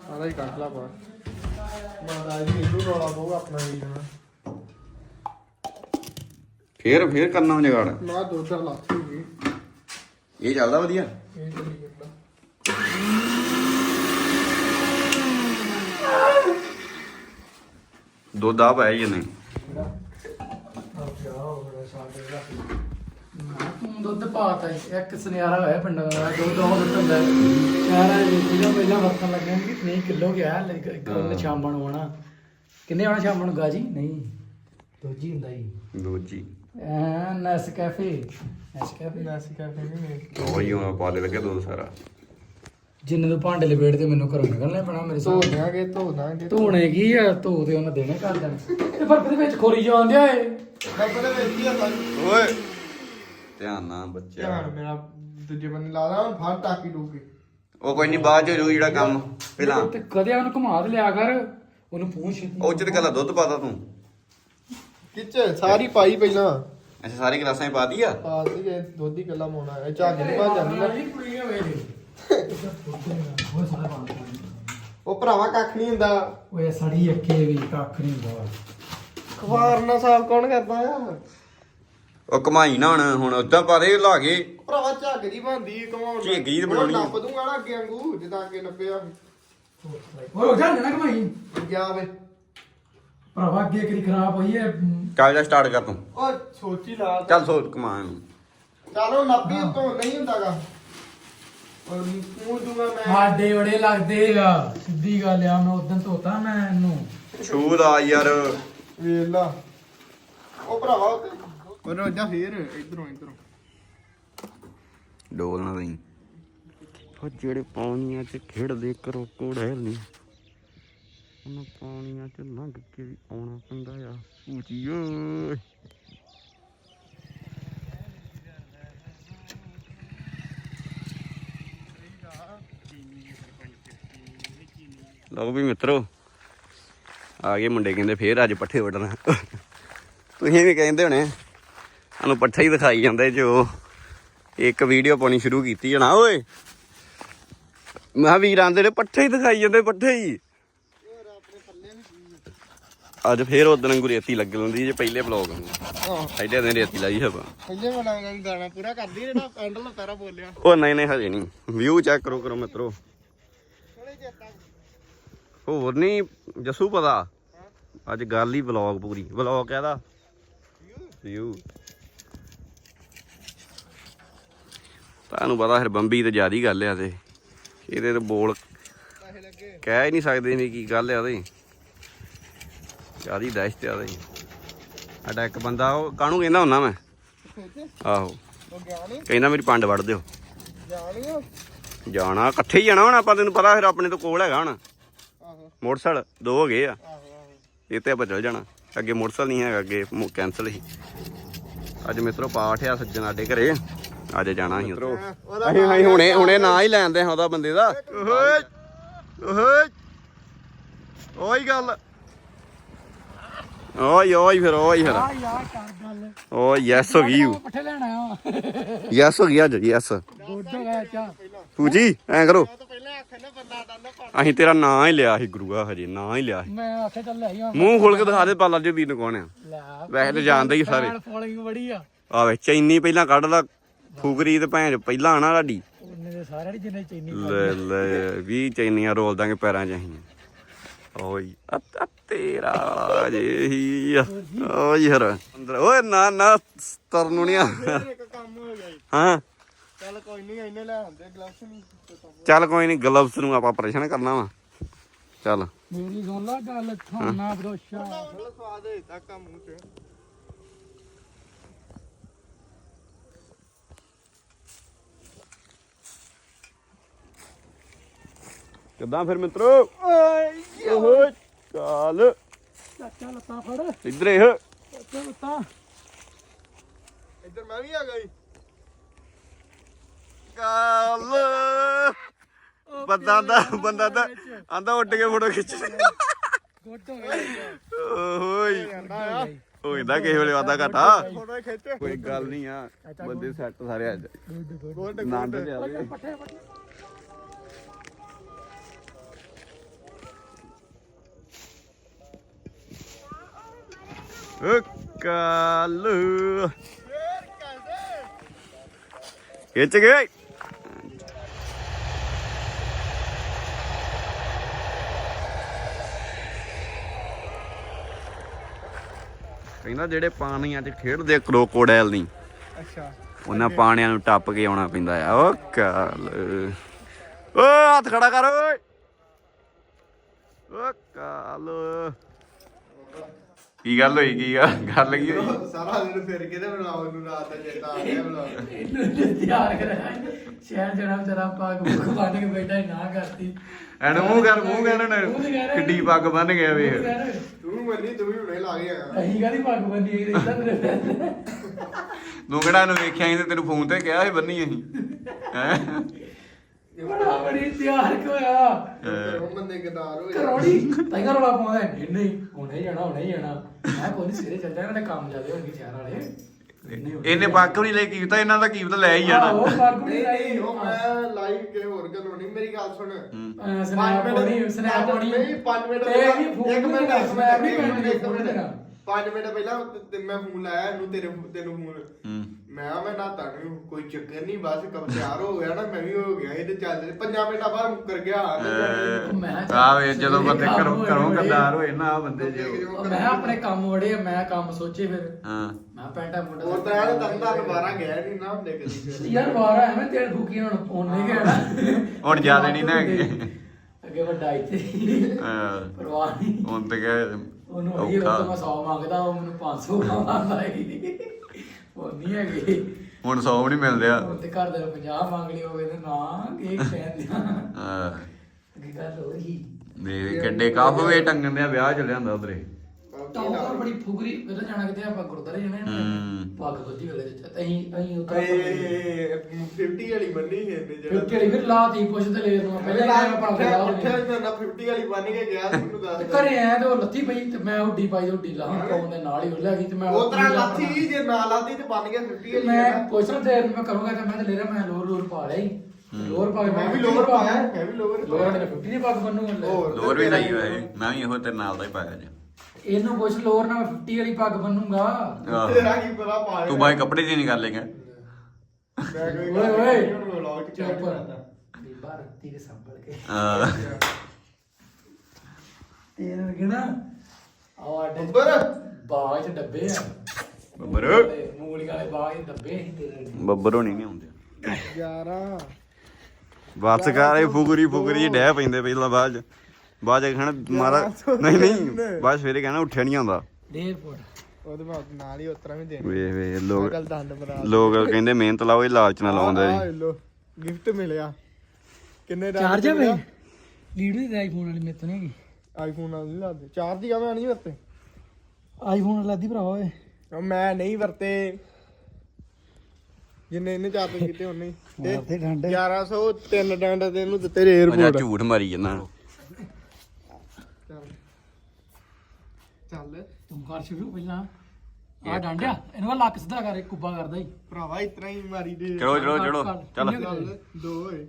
ਸਾਰਾ ਹੀ ਕੱਢ ਲਾ ਬਾਹਰ ਮਹਾਰਾਜ ਜੀ ਇਹਨੂੰ ਰੌਲਾ ਪਊਗਾ ਆਪਣਾ ਵੀ ਜਣਾ। ਫੇਰ ਫੇਰ ਕਰਨਾ ਜਗਾੜ ਨਾ ਦੁੱਧ ਗਈ ਇਹ ਚੱਲਦਾ ਵਧੀਆ? ਇਹ ਜਾਂਦਾ ਦੁੱਧ ਆ ਪਾਇਆ ਜੀ ਨਹੀਂ? ਤੂੰ ਦੁੱਧ ਪਾਤਾ। ਇੱਕ ਸੁਨਿਆਰਾ ਹੋਇਆ ਪਿੰਡਾਂ ਦਾ ਦੁੱਧ ਉਹ ਦੁੱਧ ਹੁੰਦਾ ਹੈ। ਦੇ ਜਿਹੜਾ ਪਹਿਲਾਂ ਵਰਤਣ ਲੱਗਿਆ ਕਿ ਨਹੀਂ ਕਿਲੋ ਗਿਆ ਲੈ ਉਹਨੇ ਸ਼ਾਮਾਂ ਨੂੰ ਆਉਣਾ ਕਿੰਨੇ ਆਉਣਾ ਸ਼ਾਮਾਂ ਨੂੰ ਗਾਜੀ? ਨਹੀਂ। ਦੋਜੀ ਹੁੰਦਾ ਹੀ ਦੂਜੀ। ਐ ਨੈਸ ਕੈਫੇ। ਨੈਸ ਕੈਫੇ ਨਾਸੀ ਕਾ ਫੇਰ ਨਹੀਂ ਉਹੀ ਹੁਣ ਪਾਲੇ ਲੱਗੇ ਦੁੱਧ ਸਾਰਾ। ਜਿੰਨੇ ਤੋਂ ਭਾਂਡੇ ਲਪੇੜ ਤੇ ਮੈਨੂੰ ਘਰੋਂ ਨਿਕਲਣਾ ਪੈਣਾ ਮੇਰੇ ਧੋ ਸਾਹਮਣੇ ਦਿਆਂਗੇ ਧੋ ਦਾਂਗੇ ਧੋਣੇ ਕੀ ਆ? ਧੋ ਤੇ ਉਹਨੇ ਦੇਣੇ ਕਰ ਦੇਣ ਇਹ ਫ਼ਰਕ ਦੇ ਵਿੱਚ ਖੋਰੀ ਜਾਂਦੇ ਆ ਇਹ ਰੱਬ ਦੇ ਵਿੱਚ ਹੀ ਆ ਤਾਂ ਓਏ। ਧਿਆਨ ਨਾਲ ਬੱਚਾ ਧਿਆਨ ਮੇਰਾ ਦੂਜੇ ਬੰਨੇ ਲਾ ਲਾ ਹੁਣ ਫੜ ਟਾਕੀ ਡੂਕੀ ਉਹ ਕੋਈ ਨਹੀਂ ਬਾਅਦ ਚ ਜੂ ਜਿਹੜਾ ਕੰਮ ਪਹਿਲਾਂ। ਤੇ ਕਦੇ ਉਹਨੂੰ ਘੁਮਾ ਤੇ ਲਿਆ ਕਰ ਉਹਨੂੰ ਪੂੰਛ। ਉਹ ਚ ਤੇ ਗੱਲਾਂ ਦੁੱਧ ਪਾਤਾ ਤੂੰ। ਕਿੱਚ ਸਾਰੀ ਪਾਈ ਪਹਿਲਾਂ। ਅੱਛਾ ਸਾਰੀ ਗਲਾਸਾਂ 'ਚ ਪਾ ਦੀ ਆ ਪਾ ਦੀ ਦੁੱਧ ਦੀ ਗੱਲਾਂ ਮੋਣਾ ਇਹ ਝੱਗ ਨਹੀਂ ਭੱਜ ਜਾਂਦੀ ਨਾ। ਕੁੜੀ ਹੋਵੇ ਉਹ ਸਾਰਾ ਬੰਦ ਉਹ ਭਰਾਵਾ ਕੱਖ ਨਹੀਂ ਹੁੰਦਾ। ਓਏ ਸੜੀ ਅੱਖੇ ਵੀ ਕੱਖ ਨਹੀਂ ਹੁੰਦਾ। ਖਵਾਰ ਨਾਲ ਸਾਫ਼ ਕੌਣ ਕਰਦਾ ਆ? ਉਹ ਕਮਾਈ ਨਾ ਹੁਣ ਹੁਣ ਉਦਾਂ ਪਾ ਦੇ ਲਾ ਕੇ। ਭਰਾਵਾ ਝੱਗ ਦੀ ਬੰਦੀ ਕਮਾਉਣ ਨਾਲ। ਝੱਗ ਹੀ ਤਾਂ ਉਹ ਬਣਾਉਣੀ ਆ। ਨੱਪ ਦੂੰਗਾ ਨਾ ਅੱਗੇ ਵਾਂਗੂ ਜਿੱਦਾਂ ਅੱਗੇ ਨੱਪਿਆ ਓਏ ਹੋ ਜਾਂਦਾ ਨਾ ਕਮਾਈ। ਗਿਆ ਵੇ। ਭਰਾਵਾ ਅੱਗੇ ਕਰੀ ਖਰਾਬ ਹੋਈ ਹੈ ਚੱਲ ਜਾ ਸਟਾਰਟ ਕਰ ਤੂੰ। ਉਹ ਸੋਚੀ ਲਾ। ਚੱਲ ਸੋਚ ਕਮਾ ਚਲੋ ਨੱਪੀ ਤੋਂ ਨਹੀਂ ਹੁੰਦਾਗਾ। ਮੂੰਹ ਦੂੰਗਾ ਮੈਂ। ਸਾਡੇ ਬੜੇ ਲੱਗਦੇ ਆ। ਸਿੱਧੀ ਗੱਲ ਆ ਮੈਂ ਉਦੋਂ ਧੋਤਾ ਮੈਂ ਇਹਨੂੰ। ਛੂ ਦਾ ਯਾਰ। ਵੇਲਾ ਉਹ ਭਰਾਵਾ ਉਹ ਉਹ ਰੋਜਾ ਫੇਰ ਇਧਰੋਂ ਇਧਰੋਂ। ਡੋਲ ਨਾ ਦਈ। ਉਹ ਜਿਹੜੇ ਪਾਣੀਆਂ 'ਚ ਖੇਡਦੇ ਕਰੋ ਕੋੜੇ ਨਹੀਂ ਉਹਨਾਂ ਪਾਣੀਆਂ 'ਚ ਲੰਘ ਕੇ ਵੀ ਆਉਣਾ ਪੈਂਦਾ ਆ। ਉੱਚੀ ਓਏ। ਲਓ ਵੀ ਮਿੱਤਰੋ ਆ ਗਏ ਮੁੰਡੇ ਕਹਿੰਦੇ ਫੇਰ ਅੱਜ ਪੱਠੇ ਵੜਨਾ ਤੁਸੀਂ ਵੀ ਕਹਿੰਦੇ ਹੋਣੇ ਸਾਨੂੰ ਪੱਠਾ ਹੀ ਦਿਖਾਈ ਜਾਂਦੇ ਜੋ ਇੱਕ ਵੀਡੀਓ ਪਾਉਣੀ ਸ਼ੁਰੂ ਕੀਤੀ ਜਣਾ ਓਏ। ਮੈਂ ਵੀਰ ਆਂਦੇ ਨੇ ਪੱਠੇ ਹੀ ਦਿਖਾਈ ਜਾਂਦੇ ਪੱਠੇ ਹੀ। ਅੱਜ ਫੇਰ ਉਦੋਂ ਵਾਂਗੂ ਰੇਤੀ ਲੱਗ ਲੈਂਦੀ ਜੇ ਪਹਿਲੇ ਬਲੌਗ ਨੂੰ। ਐਡੇ ਦਿਨ ਰੇਤੀ ਲਾਈ ਹਵਾ ਪਹਿਲੇ ਵਾਲਾ ਗਾਣਾ ਪੂਰਾ ਕਰਦੀ ਜਿਹੜਾ ਐਂਡ ਲਾ ਪੈਰਾ ਬੋਲਿਆ। ਉਹ ਨਹੀਂ ਨਹੀਂ ਹਜੇ ਨਹੀਂ। ਵਿਊ ਚੈੱਕ ਕਰੋ ਕਰੋ ਮਿੱਤਰੋ। ਥੋੜੇ ਚੇਤਾ ਹੋਰ ਨਹੀਂ ਜਸੂ ਪਤਾ? ਅੱਜ ਗੱਲ ਹੀ ਵਲੌਗ ਪੂਰੀ। ਵਲੌਗ ਕਹਦਾ ਵਿਊ ਤੁਹਾਨੂੰ ਪਤਾ ਫਿਰ ਬੰਬੀ ਤੇ ਜ਼ਿਆਦੀ ਗੱਲ ਆ ਤੇ। ਇਹਦੇ ਤੇ ਬੋਲ ਕਹਿ ਹੀ ਨਹੀਂ ਸਕਦੇ ਵੀ ਕੀ ਗੱਲ ਆ ਉਹਦੇ। ਜਿਆਦੀ ਦਹਿਸ਼ਤ ਆ ਉਹਦੇ। ਸਾਡਾ ਇੱਕ ਬੰਦਾ ਉਹ ਕਾਹਨੂੰ ਕਹਿੰਦਾ ਹੁੰਨਾ ਮੈਂ? ਆਹੋ। ਕਹਿੰਦਾ ਮੇਰੀ ਪੰਡ ਵੜ ਦਿਓ। ਜਾਣਾ ਇਕੱਠੇ ਹੀ ਜਾਣਾ ਹੁਣ ਆਪਾਂ ਤੈਨੂੰ ਪਤਾ ਫਿਰ ਆਪਣੇ ਤੋਂ ਕੋਲ ਹੈਗਾ ਹੁਣ। ਮੋਟਰਸਾਈਕਲ ਦੋ ਹੋ ਗਏ ਆ। ਇਹ ਤੇ ਆਪਾਂ ਚੱਲ ਜਾਣਾ। ਅੱਗੇ ਮੋਟਰਸਾਈਕਲ ਨਹੀਂ ਹੈਗਾ ਅੱਗੇ ਕੈਨਸਲ ਸੀ। ਅੱਜ ਮਿੱਤਰੋ ਪਾਠ ਆ ਸੱਜਣ ਸਾਡੇ ਘਰੇ। ਅੱਜ ਜਾਣਾ ਸੀ ਮਿੱਤਰੋ ਅਸੀਂ ਅਸੀਂ ਹੁਣੇ ਹੁਣੇ ਨਾਂ ਹੀ ਲੈਂਦੇ ਹਾਂ ਉਹਦਾ ਬੰਦੇ ਦਾ। ਓਏ ਓਏ ਓਏ। ਗੱਲ। ਓਏ ਓਏ ਫਿਰ ਓਏ ਫਿਰ। ਆ ਯਾਰ ਕਰ ਗੱਲ। ਓ ਯੈਸ ਹੋ ਗਈ। ਪੱਠੇ ਲੈਣਾ ਆ ਯੈਸ ਹੋ ਗਈ ਅੱਜ ਯੈਸ ਦੁੱਧ ਹੋ ਗਿਆ ਚਾ। ਪੂਜੀ ਐਂ ਕਰੋ। ਅਸੀਂ ਤੇਰਾ ਨਾਂ ਹੀ ਲਿਆ ਸੀ ਗੁਰੂਆ ਹਜੇ ਨਾਂ ਹੀ ਲਿਆ ਸੀ। ਮੈਂ ਆਖਿਆ ਚੱਲ ਲੈ ਆਈ। ਮੂੰਹ ਖੋਲ ਕੇ ਦਿਖਾ ਦੇ ਪਾਲਾ ਜੀ ਵੀਰ ਨੂੰ ਕੌਣ ਆ। ਵੈਸੇ ਤਾਂ ਜਾਣਦੇ ਹੀ ਸਾਰੇ। ਫੋਲੋਇੰਗ ਬੜੀ ਆ। ਆ ਵੇ ਚੈਨੀ ਪਹਿਲਾਂ ਕੱਢ ਲਾ ਫੁਗਰੀ ਤੇ ਭੈਣ ਪਹਿਲਾਂ ਆਣਾ ਸਾਡੀ। ਉਹਨੇ ਦੇ ਸਾਰਿਆਂ ਦੀ ਜਿੰਨੇ ਚੈਨੀ ਲੈ ਲੈ 20 ਚੈਨੀਆਂ ਰੋਲ ਦਾਂਗੇ ਪੈਰਾਂ 'ਚ ਅਸੀਂ। ਓਏ। ਆ ਤੇਰਾ ਜੇ ਹੀ। ਓਏ ਯਾਰ ਅੰਦਰ ਓਏ ਨਾ ਨਾ ਤਰਨ ਨਹੀਂ ਆ। ਇੱਕ ਕੰਮ ਹੋ ਗਿਆ। ਹਾਂ। ਚੱਲ ਕੋਈ ਨਹੀਂ ਇਹਨੇ ਲੈ ਆਉਂਦੇ ਗਲਵਸ ਨਹੀਂ ਤੇ ਤਾਂ ਚੱਲ ਕੋਈ ਨਹੀਂ ਗਲਵਸ ਨੂੰ ਆਪਾਂ ਆਪਰੇਸ਼ਨ ਕਰਨਾ ਵਾ। ਚੱਲ। ਮੇਰੀ ਸੁਣ ਲਾ ਗੱਲ ਥਾਨਾ ਬਰੋਸ਼ਾ। ਥੋੜਾ ਸਵਾਦ ਦੇ ਦਿੱਤਾ ਕੰਮ ਮੂੰਹ ਚ। ਕਿੱਦਾਂ ਫਿਰ ਮਿੱਤਰੋ? ਓਏ ਚੱਲ ਚਾਚਾ ਲੱਤਾਂ ਫੜ। ਇੱਧਰ ਇਹ। ਚਾਚਾ ਲੱਤਾਂ। ਇੱਧਰ ਮੈਂ ਵੀ ਆ ਗਈ ਕਾਲ। ਬੰਦਾ ਦਾ ਬੰਦਾ ਦਾ ਆਂਦਾ ਉੱਡ ਕੇ ਫੋਟੋ ਖਿੱਚ। ਹੋ ਗਿਆ ਓਏ ਇੰਦਾ ਕਿਸੇ ਵੇਲੇ ਵਾਦਾ ਘਟਾ। ਫੋਟੋ ਖਿੱਚ। ਕੋਈ ਗੱਲ ਨਹੀਂ ਆ। ਬੰਦੇ ਸੈੱਟ ਸਾਰੇ ਅੱਜ। Good good. ਨੰਦ ਲਿਆ ਓ ਕਾਲ ਫੇਰ ਕਹਿੰਦੇ ਖਿੱਚ ਗਏ ਕਹਿੰਦਾ ਜਿਹੜੇ ਪਾਣੀਆਂ 'ਚ ਖੇਡਦੇ ਕਰੋਕੋਡਾਈਲ ਨਹੀਂ ਅੱਛਾ। ਉਹਨਾਂ ਪਾਣੀਆਂ ਨੂੰ ਟੱਪ ਕੇ ਆਉਣਾ ਪੈਂਦਾ ਆ। ਓ ਕਾਲ ਓ ਹੱਥ ਖੜਾ ਕਰ ਓਏ। ਓ ਕਾਲ ਕੀ ਗੱਲ ਹੋਈ? ਕੀ ਗੱਲ ਗੱਲ ਲੱਗੀ ਹੋਈ ਸਾਰਾ ਦਿਨ ਫਿਰ ਕਿਤੇ ਬੁਲਾਉਣ ਨੂੰ ਰਾਤ ਦਾ ਚੇਤਾ ਆ ਗਿਆ ਇਹਨੂੰ ਤਿਆਰ ਕਰਾਇਆ ਸ਼ਹਿਰ ਜਣਾ ਵਿਚਾਰਾ ਪੱਗ ਬੰਨ ਕੇ ਬੈਠਾ ਹੀ ਨਾ ਕਰਤੀ। ਐਨ ਮੂੰਹ ਕਰ ਮੂੰਹ ਨਾ। ਤੇ ਕਰ। ਕਿੱਡੀ ਪੱਗ ਬੰਨ ਗਿਆ ਵੇਖ ਤੂੰ ਮੰਨੀ ਤੂੰ ਵੀ ਹੁਣੇ ਲਾ ਗਿਆ ਅਹੀਂ ਕਾਦੀ ਪੱਗ ਬੰਨੀ ਇਹ ਰਹਿੰਦਾ ਮੇਰੇ ਪੈਰ ਤੂੰ। ਕਿਹੜਾ ਇਹਨੂੰ ਵੇਖਿਆ ਸੀ ਤੇ ਤੈਨੂੰ ਫੋਨ ਤੇ ਕਿਹਾ ਸੀ ਬੰਨੀ ਅਸੀਂ। ਹੈ? ਬੜਾ ਬੜੀ ਤਿਆਰ ਉਹ ਬੰਦੇ ਗਦਾਰ ਹੋਏ ਕਰੋੜੀ ਤਾਈਂ ਰੋਲਾ ਪਾਉਂਦਾ ਨਹੀਂ ਨਹੀਂ ਹੁਣੇ ਜਾਣਾ ਹੁਣੇ ਜਾਣਾ। ਮੈਂ ਕੋਈ ਨਹੀਂ ਸਵੇਰੇ ਚੱਲ ਜਾਣਾ ਇਹਨਾਂ ਦੇ ਕੰਮ ਜਾਦੇ ਹੋਣਗੇ ਸ਼ਹਿਰ ਵਾਲੇ। ਨਹੀਂ। ਇਹਨੇ ਵੀ ਨਹੀਂ ਲੈ ਕੇ ਕੀਤਾ ਇਹਨਾਂ ਦਾ ਕੀ ਪਤਾ ਲੈ ਹੀ ਜਾਣਾ। ਪੱਗ ਵੀ ਨਹੀਂ ਨਹੀਂ ਉਹ ਮੈਂ ਲਾਈਵ ਕੇ ਹੋਰ ਗੱਲ ਹੋਣੀ ਮੇਰੀ ਗੱਲ ਸੁਣ। ਅਹ ਸਨੈਪ ਹੋਣੀ ਸਨੈਪ ਹੋਣੀ ਨਹੀਂ 5 ਮਿੰਟ ਵੀ ਇੱਕ ਮਿੰਟ ਨਹੀਂ ਮਿੰਟ ਮਿੰਟ ਦੇਣਾ 5 ਮਿੰਟ ਪਹਿਲਾਂ ਮੈਂ ਫੋਨ ਲਾਇਆ ਇਹਨੂੰ ਤੇਰੇ ਤੈਨੂੰ ਫੋਨ ਹੂੰ। ਮੈਂ ਕਿਹਾ ਮੈਂ ਨਾਤਾ ਨਹੀਂ ਕੋਈ ਚੱਕਰ ਨਹੀਂ ਬਸ ਤਿਆਰ ਹੋ ਗਿਆ ਨਾ ਮੈਂ ਵੀ ਹੋ ਗਿਆ ਇਹ ਤੇ ਚੱਲ ਪੰਜਾਂ ਮਿੰਟਾਂ ਬਾਅਦ ਮੁੱਕਰ ਗਿਆ। ਮੈਂ ਆ ਵੇ ਜਦੋਂ ਬੰਦੇ ਕੰਮ ਘਰੋਂ ਹੋਏ ਘਰੋਂ ਬੜੇ। ਗੱਦਾਰ ਹੋਏ ਨਾ ਆ ਬੰਦੇ ਜੇ ਉਹ। ਮੈਂ ਆਪਣੇ ਕੰਮ ਵੜੇ ਆ, ਮੈਂ ਕੰਮ ਸੋਚੇ ਫਿਰ। ਹਾਂ। ਮੈਂ ਪੈਂਟਾ ਮੁੰਡਾ ਉਹ ਤਾਂ ਯਾਰ ਤੰਦਾ ਦੁਬਾਰਾ ਗਿਆ ਨਹੀਂ ਨਾ ਹੁੰਦੇ ਕਦੀ ਫਿਰ। ਯਾਰ ਵਾਰਾ ਐਵੇਂ ਤੇਲ ਫੂਕੀ ਹੁਣ ਉਹਨੇ ਗਿਆ। ਹੁਣ ਜ਼ਿਆਦਾ ਨਹੀਂ ਨਾ ਹੈਗੇ। ਅੱਗੇ ਵੱਡਾ ਇੱਥੇ। ਹਾਂ, ਪਰਵਾਹ ਨਹੀਂ ਹੁਣ ਤੇ ਕਹੇ ਉਹਨੂੰ ਇਹ ਤਾਂ ਮੈਂ 100 ਮੰਗਦਾ ਉਹ ਮੈਨੂੰ 500 ਮੰਗਦਾ ਹੈ ਉਹ ਨਹੀਂ ਹੈਗੇ। ਹੁਣ 100 ਵੀ ਨਹੀਂ ਮਿਲਦੇ ਆ। ਹੁਣ ਤੇ ਘਰ ਦੇ 50 ਮੰਗ ਲਈ ਹੋਵੇ ਤੇ ਨਾ ਕੀ ਕਹਿੰਦੇ ਹਾਂ। ਕੀ ਗੱਲ ਹੋ। ਰਹੀ ਦੇ ਕਿੱਡੇ ਕਾਫ ਵੇ ਟੰਗਣ ਦੇ ਵਿਆਹ ਚੱਲਿਆ ਹੁੰਦਾ ਉਧਰੇ ਟੌਰ ਬੜੀ ਫੁਗਰੀ ਕਿਤੇ ਜਾਣਾ ਕਿਤੇ ਆਪਾਂ ਗੁਰਦਾਰੇ ਜਾਣਾ ਹੈ ਹੂੰ। ਪੱਗ ਬੱਧੀ ਵੇਲੇ ਚ ਅਸੀਂ ਅਸੀਂ ਉਤਰਾ ਏ 50 ਵਾਲੀ ਬੰਨੀ ਹੈ ਤੇ ਫਿਰ ਕਿਹੜੀ ਫਿਰ ਲਾਤੀ ਪੁੱਛ ਤੇ ਲੈ ਨੂੰ ਪਹਿਲੇ ਮੈਂ ਪਾ ਕੇ ਲਾ ਉੱਥੇ। ਉੱਥੇ ਨਾ 50 ਵਾਲੀ ਬੰਨ ਕੇ ਗਿਆ ਤੈਨੂੰ ਦੱਸ ਤੇ ਘਰੇ ਆਇਆ ਤੇ ਉਹ ਲੱਤੀ ਪਈ ਤੇ ਮੈਂ ਉੱਡੀ ਪਾਈ ਤੇ ਉੱਡੀ ਲਾ ਪਾਉਣ ਦੇ ਨਾਲ ਹੀ ਉਹ ਲੈ ਗਈ ਤੇ ਮੈਂ ਉਹ ਤਰ੍ਹਾਂ ਲੱਥੀ ਜੇ ਨਾ ਲਾਤੀ ਤੇ ਬੰਨ ਗਿਆ 50 ਤੇ ਵਾਲੀ ਮੈਂ ਪੁੱਛ ਲਾਂ ਤੇ ਮੈਂ ਕਰੂੰਗਾ ਤੇ ਮੈਂ ਤੇ ਲੈ ਰਿਹਾ ਮੈਂ ਲੋਰ ਲੋਰ ਪਾ ਲਿਆ ਹੀ ਲੋਰ ਪਾ ਕੇ ਮੈਂ ਵੀ ਲੋਵਰ ਪਾਇਆ ਮੈਂ ਵੀ ਲੋਵਰ ਲੋਰ ਨੇ 50 ਦੀ ਪੱਗ ਬੰਨੂਗਾ। ਹੋਰ ਲੋਰ ਵੀ ਲਈ ਹੋਏ ਮੈਂ ਵੀ ਇਹੋ ਤੇਰੇ ਨਾਲ ਦਾ ਹੀ ਪਾਇਆ ਜੀ ਇਹਨੂੰ ਪੁੱਛ ਲੋਰ ਨਾਲ ਮੈਂ 50 ਵਾਲੀ ਪੱਗ ਬੰਨੂਗਾ। ਆਹੋ। ਤੇਰਾ ਕੀ ਪਤਾ ਪਾ ਤੂੰ ਬਾਈ ਕੱਪੜੇ ਦੀ ਨਹੀਂ ਕਰ ਲੇਗਾ। ਓਏ ਓਏ। ਵਲੌਗ ਚ ਚੁੱਪ। ਕਰਦਾ। ਬੀਬਾ ਰੱਤੀ ਕੇ ਸੰਭਲ ਕੇ। ਆ ਤੇਰੇ ਕਿਹੜਾ ਆਵਾਡੇ ਉੱਪਰ ਬਾਗ ਚ ਡੱਬੇ ਆ। ਬੱਬਰ। ਤੇ ਮੂਲੀਆਂ ਵਾਲੇ ਬਾਗ ਚ ਡੱਬੇ ਸੀ ਤੇਰੇ ਬੱਬਰ ਹੋਣੀ ਨਹੀਂ ਹੁੰਦੇ 11 ਬਸ ਕਰ ਇਹ ਫੁਗਰੀ ਫੁਗਰੀ ਡਹਿ ਪੈਂਦੇ ਪਹਿਲਾਂ ਬਾਅਦ ਚ। ਬਾਅਦ ਚ ਕਹਿਣਾ ਮਾਰਾ ਨਹੀਂ ਨਹੀਂ ਬਾਅਦ ਸਵੇਰੇ ਕਹਿਣਾ ਉੱਠਿਆ ਨਹੀਂ ਆਉਂਦਾ। ਏਅਰਪੋਰਟ ਉਹਦੇ ਬਾਅਦ ਨਾਲ ਹੀ ਉਤਰਾ ਵੀ ਦੇਣੀ। ਵੇ ਵੇ ਲੋਕ ਗੱਲ ਦੰਦ ਬਰਾ ਲੋਕ ਕਹਿੰਦੇ ਮਿਹਨਤ ਲਾਓ ਇਹ ਲਾਲਚ ਨਾ ਲਾਉਂਦੇ ਆ ਲੋ ਗਿਫਟ ਮਿਲਿਆ। ਕਿੰਨੇ ਦਾ ਚਾਰਜਰ ਵੇ ਲੀਡ ਦੀ ਆਈਫੋਨ ਵਾਲੀ ਮੇਰੇ ਤੋਂ ਨਹੀਂ ਹੈਗੀ। ਆਈਫੋਨ ਨਾਲ ਨਹੀਂ ਲਾਦੇ। ਚਾਰਜ ਹੀ ਆ ਮੈਂ ਨਹੀਂ ਵਰਤੇ ਆਈਫੋਨ ਵਾਲਾ ਦੀ ਭਰਾ ਓਏ। ਉਹ ਮੈਂ ਨਹੀਂ ਵਰਤੇ। ਜਿੰਨੇ ਇਹਨੇ ਚਾਰਜ ਕੀਤੇ ਉਹਨੇ ਹੀ। ਤੇ 1103 ਡੰਡ ਤੇ ਇਹਨੂੰ ਦਿੱਤੇ ਰੇ ਝੂਠ ਮਾਰੀ ਜਾਂਦਾ। ਚੱਲ। ਤੂੰ ਕਰ ਸ਼ੁਰੂ ਪਹਿਲਾਂ। ਆ ਡਾਂਡਿਆ ਇਹਨੂੰ ਕਹ ਲੱਕ ਸਿੱਧਾ ਕਰ ਇਹ ਕੁੱਬਾ ਕਰਦਾ ਹੀ ਭਰਾਵਾ ਇਤਨਾ ਹੀ ਮਾਰੀ ਦੇ। ਚਲੋ ਚਲੋ ਚਲੋ ਚੱਲ ਚੱਲ। ਦੋ ਓਏ।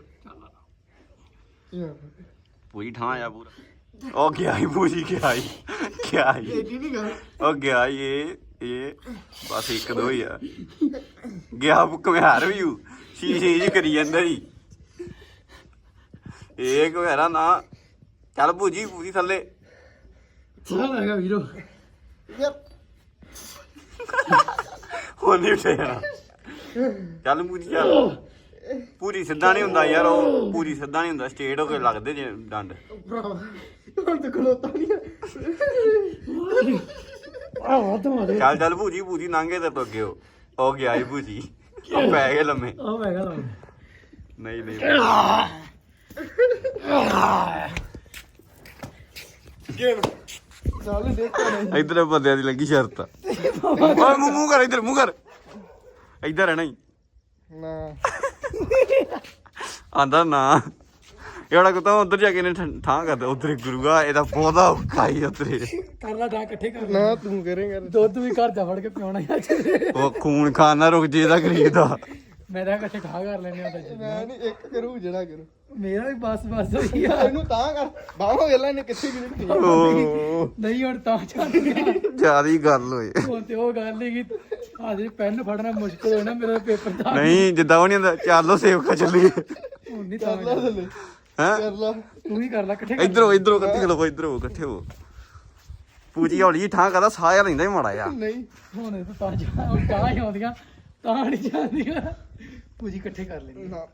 ਪੂਰੀ ਠਾਂ ਆ ਪੂਰਾ। ਉਹ ਗਿਆ ਹੀ ਪੂਰੀ ਗਿਆ ਹੀ ਗਿਆ ਹੀ। ਨਹੀਂ ਉਹ ਗਿਆ ਹੀ ਇਹ ਇਹ ਬਸ ਇੱਕ ਦੋ ਹੀ ਆ। ਗਿਆ ਘੁਮਿਆਰ ਵੀ ਹੂ। ਸ਼ੀਸ਼ੇ ਜੀ ਕਰੀ ਜਾਂਦਾ ਹੀ। ਇਹ ਘੁਮਿਆਰਾ ਨਾ। ਚੱਲ ਭੂਜੀ ਪੂਰੀ ਥੱਲੇ। ਸਾਹ ਹੈਗਾ ਵੀਰੋ ਯਾਰ ਹੁਣ ਨਹੀਂ ਉੱਠਿਆ ਚੱਲ ਪੂਰੀ ਚੱਲ ਪੂਰੀ ਸਿੱਧਾ ਨਹੀਂ ਹੁੰਦਾ ਯਾਰ ਉਹ ਪੂਰੀ ਸਿੱਧਾ ਨਹੀਂ ਹੁੰਦਾ ਸਟੇਟ ਹੋ ਕੇ ਲੱਗਦੇ ਜੇ ਡੰਡ ਭਰਾਵਾ ਹੁਣ ਤੇ ਖਲੋਤਾ ਨਹੀਂ ਆ ਵੱਧ ਮਾਰੇ ਚੱਲ ਚੱਲ ਭੂਜੀ ਭੂਜੀ ਨਾਂਗੇ ਤੇ ਤੋਂ ਅੱਗੇ ਹੋ ਉਹ ਗਿਆ ਹੀ ਭੂਜੀ ਉਹ ਪੈ ਗਏ ਲੰਮੇ ਆ ਮੈਂ ਕਹਾਂ ਨਹੀਂ ਨਹੀਂ ਗੇਮ ਚੱਲ ਦੇਖੋ ਨਹੀਂ ਇਧਰ ਬੰਦਿਆਂ ਦੀ ਲੱਗੀ ਸ਼ਰਤ ਆ। ਓਏ ਮੂੰਹ ਮੂੰਹ ਕਰ ਇਧਰ ਮੂੰਹ ਕਰ। ਇਧਰ ਰਹਿਣਾ ਹੀ। ਨਾ। ਆਂਦਾ ਨਾ। ਇਹੜਾ ਕੋ ਤਾਂ ਉਧਰ ਜਾ ਕੇ ਨੇ ਠਾਂ ਕਰਦਾ ਉਧਰ ਗੁਰੂਆ ਇਹਦਾ ਔਖਾ ਹੀ ਉਧਰੇ। ਕਰ ਲਾ ਡਾ ਇਕੱਠੇ ਕਰ ਨਾ ਤੂੰ ਕਰੇਂਗਾ। ਦੁੱਧ ਵੀ ਘਰ ਜਾ ਫੜ ਕੇ ਪਿਉਣਾ ਅੱਜ ਉਹ ਖੂਨ ਖਾਨ ਨਾ ਰੁਕ ਜੇ ਇਹਦਾ ਗਰੀਬ ਦਾ। ਮੈਂ ਤਾਂ ਇਕੱਠੇ ਖਾ ਕਰ ਲੈਣੇ ਹੁੰਦਾ ਜੀ ਮੈਂ ਨਹੀਂ ਇੱਕ ਕਰੂ ਜਿਹੜਾ ਕਰੂ। ਮੇਰਾ ਵੀ ਬਸ ਬਸ ਹੋਈ ਆ। ਇਹਨੂੰ ਤਾਂ ਕਰ। ਬਾਹੋਂ ਵੇਲਾ ਇਹਨੇ ਕਿੱਥੇ ਗਿਣੀ ਓ ਨਹੀਂ ਹੁਣ ਤਾਂ ਚੱਲਦੀਆਂ ਜ਼ਿਆਦਾ ਹੀ ਗੱਲ ਹੋਏ ਹੁਣ ਤੇ ਉਹ ਗੱਲ ਨਹੀਂ ਕਿ ਆਜੇ ਪੈਨ ਫੜਨਾ ਮੁਸ਼ਕਲ ਹੋਣਾ ਮੇਰਾ ਪੇਪਰ ਦਾ ਨਹੀਂ ਜਿੱਦਾਂ ਉਹ ਨਹੀਂ ਹੁੰਦਾ ਚੱਲੋ ਸੇਵਕਾ ਚੱਲੀਏ। ਹੁਣ ਨਹੀਂ ਕਰ ਲਾ ਤਾਂ ਹੈ? ਕਰ ਲਾ। ਤੂੰ ਹੀ ਕਰ ਲੈ ਇਕੱਠੇ ਇਧਰੋਂ ਇਧਰੋਂ ਕੱਤੀ ਖਲੋ ਇਧਰੋਂ ਇਕੱਠੇ ਹੋ। ਪੂਜੀ ਹੌਲੀ ਠਾਂ ਕਰਦਾ ਸਾਹ ਲੈਂਦਾ ਹੀ ਮਾੜਾ ਆ ਨਹੀਂ। ਹੁਣ ਇਹ ਤਾਂ ਤਾਂ ਜਾ ਹੁਣ ਤਾਂ ਹੀ ਆਉਂਦੀਆਂ। ਤਾਂ ਨਹੀਂ ਜਾਂਦੀਆਂ। ਪੂਜੀ ਇਕੱਠੇ ਕਰ ਲੈਣੀ ਨਾ।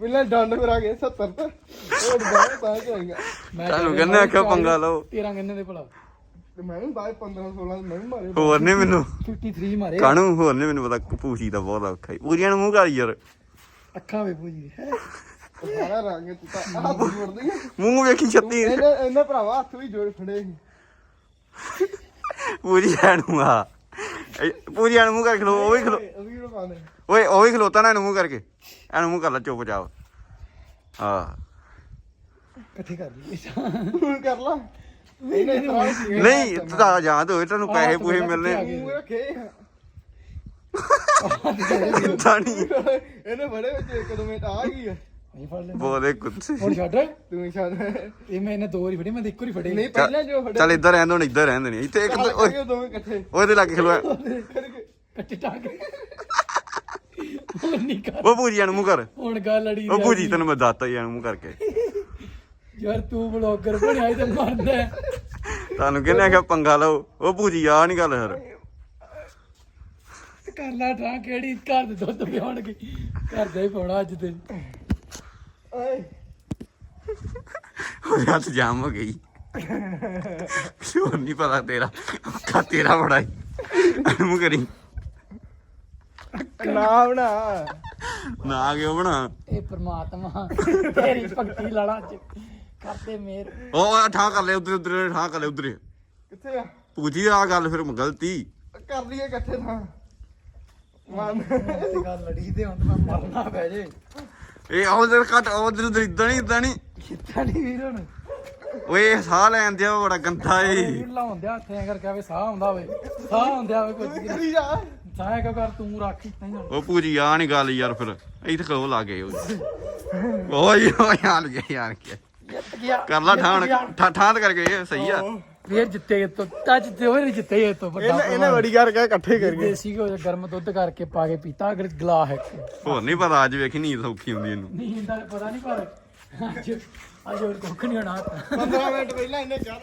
ਮਿਲਣਾ ਡੰਡ ਫਿਰ ਆ ਗਏ 70 ਤੇ। ਉਹ ਡੰਡ ਤਾਂ ਜਾਏਗਾ। ਮੈਂ ਤੁਹਾਨੂੰ ਕਹਿੰਦੇ ਆਖਿਆ ਪੰਗਾ ਲਓ। ਤੇਰਾ ਕਿੰਨੇ ਦੇ ਭਲਾ। ਤੇ ਮੈਂ ਵੀ ਬਾਅਦ 15 16 ਮੈਂ ਵੀ ਮਾਰੇ। ਹੋਰ ਨੇ ਮੈਨੂੰ। 53 ਮਾਰੇ। ਕਾਣੂ ਹੋਰ ਨੇ ਮੈਨੂੰ ਪਤਾ ਪੂਜੀ ਦਾ ਬਹੁਤ ਔਖਾ ਹੀ ਪੂਰੀਆਂ ਨੂੰ ਮੂੰਹ ਕਰ ਯਾਰ। ਅੱਖਾਂ ਵੇ ਪੂਜੀ ਹੈ ਸਾਰਾ ਰੰਗ ਹੱਥ ਜੋੜਦੀ ਮੂੰਹ ਵੇਖੀ ਛੱਤੀ। ਇਹਨੇ ਇਹਨੇ ਭਰਾਵਾ ਹੱਥ ਵੀ ਜੋੜ ਫੜੇ ਪੂਰੀ ਨੂੰ ਆ ਪੂਰੀ ਨੂੰ ਮੂੰਹ ਕਰ ਖਲੋ ਉਹ ਵੀ ਖਲੋ। ਪਾਉਂਦੇ ਓਏ ਉਹ ਵੀ ਖਲੋਤਾ ਨਾ ਇਹਨੂੰ ਮੂੰਹ ਕਰਕੇ। ਇਹਨੂੰ ਮੂੰਹ ਕਰ ਲੈ ਚੁੱਪ ਚਾਪ ਹਾਂ। ਇਕੱਠੇ ਕਰ ਲਈ। ਹੁਣ ਕਰ ਲਾ। ਨਹੀਂ ਤਾਂ ਹੋਏ ਤੁਹਾਨੂੰ ਪੈਸੇ ਪੂਹੇ ਮਿਲਨੇ ਮੂੰਹ ਰੱਖੇ। ਤਾਂ ਨਹੀਂ। ਇਹਨੇ ਬੜੇ ਵਿੱਚ ਇੱਕ ਦੋ ਮਿੰਟ ਆ ਗਈ ਆ ਫੜ ਲੈ ਬੋਲੇ ਕੁੱਤੇ ਹੁਣ ਛੱਡ ਤੂੰ ਹੀ ਛੱਡ ਇਹ ਮੈਂ ਇਹਨੇ ਦੋ ਵਾਰੀ ਫੜੀ ਮੈਂ ਤਾਂ ਇੱਕੋ ਵਾਰੀ ਫੜੀ ਨਹੀਂ ਪਹਿਲਾਂ ਜੋ ਫੜੇ ਚੱਲ ਇੱਧਰ ਰਹਿਣ ਦੋ ਇੱਧਰ ਰਹਿਣ ਦੇਣੀ ਇੱਥੇ ਇੱਕ ਓਏ ਦੋਵੇਂ ਇਕੱਠੇ ਉਹਦੇ ਲੱਗੇ ਕਰਕੇ ਕੱਟੇ ਟਾਕ ਹੁਣ ਨਹੀਂ ਕਰ ਉਹ ਪੂਰੀ ਨੂੰ ਮੂੰਹ ਕਰ ਹੁਣ ਗੱਲ ਲੜੀ ਉਹ ਪੂਰੀ ਤੈਨੂੰ ਮੈਂ ਦੱਸਤਾ ਹੀ ਇਹਨੂੰ ਮੂੰਹ ਕਰਕੇ ਯਾਰ ਤੂੰ ਬਲੌਗਰ ਬਣਿਆ ਹੀ ਤੇ ਮਰਦਾ। ਤੁਹਾਨੂੰ ਕਿਹਨੇ ਆਖਿਆ ਪੰਗਾ ਲਓ ਉਹ ਪੂਰੀ ਆ ਨਹੀਂ ਗੱਲ ਯਾਰ ਕਰ ਲਾ ਟਾਂ ਕਿਹੜੀ ਘਰ ਦੇ ਦੁੱਧ ਪਿਆਉਣਗੇ ਘਰ ਦਾ ਹੀ ਪਾਉਣਾ ਅੱਜ ਤੇ ਓਏ। ਉਹਦੇ ਹੱਥ ਜਾਮ ਹੋ ਗਈ। ਹੋਰ ਨਹੀਂ ਪਤਾ ਤੇਰਾ ਕਾ ਤੇਰਾ ਬੜਾ ਮੂੰਹ ਕਰੀ। ਨਾ ਬਣਾ। ਨਾ ਕਿਉਂ ਬਣਾ? ਇਹ ਪ੍ਰਮਾਤਮਾ ਤੇਰੀ ਭਗਤੀ ਲਾਲਾ ਚ ਕਰਦੇ ਮੇਰ। ਉਹ ਠਾਂ ਕਰ ਲੈ ਉਧਰ ਉਧਰ ਠਾਂ ਕਰ ਲੈ ਉਧਰ। ਕਿੱਥੇ ਆ? ਪੂਜੀ ਆ ਗੱਲ ਫਿਰ ਗਲਤੀ। ਕਰ ਲਈਏ ਇਕੱਠੇ ਥਾਂ ਮਨ ਤੇ ਗੱਲ ਲੜੀ ਤੇ ਹੁਣ ਤਾਂ ਮੈਂ ਮਰਨਾ ਪੈ ਜੇ। ਇਹ ਉਧਰ ਕੱਟ ਉਧਰ ਇਦਾਂ ਨਹੀਂ ਇਦਾਂ ਨਹੀਂ ਕਿੱਥਾ ਨਹੀਂ ਵੀਰ ਹੁਣ। ਓਏ ਸਾਹ ਲੈਣ ਦਿਆ ਬੜਾ ਗੰਦਾ ਏ। ਲਾਉਂਦਿਆ ਹੱਥੇ ਕਰ ਕੇ ਸਾਹ ਆਉਂਦਾ ਵੇ। ਸਾਹ ਆਉਂਦਿਆ ਵੇ ਕੁਝ ਕਰੀ ਜਾ ਸਾਹ ਕਾ ਕਰ ਤੂੰ ਰੱਖ ਨਹੀਂ ਹੁਣ। ਉਹ ਪੂਜੀ ਆ ਨਹੀਂ ਗੱਲ ਯਾਰ ਫਿਰ। ਇੱਥੇ ਕੋ ਲਾ ਗਏ ਓਏ ਓਏ ਯਾਰ ਗਿਆ ਯਾਰ ਕੀ ਕਰ ਲਾ ਠਾਣ ਠਾ- ਠਾਂ ਤੇ ਕਰਕੇ ਸਹੀ ਆ। ਵੀਰ ਜਿੱਤੇ ਤੋਂ ਤਾਂ ਜਿੱਤੇ ਹੋਏ ਨਹੀਂ ਜਿੱਤੇ ਇਹ ਤੋਂ ਵੱਡਾ ਇਹਨੇ ਇਹਨੇ ਬੜੀ ਕਰ ਕੇ ਇਕੱਠੇ ਕਰ ਗਏ ਦੇਸੀ ਘਿਓ ਦਾ ਗਰਮ ਦੁੱਧ ਕਰਕੇ ਪਾ ਕੇ ਪੀਤਾ ਅਗਰ ਗਲਾ ਹੈ ਹੋਰ ਨਹੀਂ ਪਤਾ ਅੱਜ ਵੇਖੀ ਨੀਂਦ ਸੌਖੀ ਹੁੰਦੀ ਇਹਨੂੰ। ਨਹੀਂ ਦਾ ਪਤਾ ਨਹੀਂ ਪਰ ਅੱਜ ਅੱਜ ਹੋਰ ਕੁੱਖ ਨਹੀਂ ਹੋਣਾ। 15 ਮਿੰਟ ਪਹਿਲਾਂ ਇਹਨੇ ਚਾਹ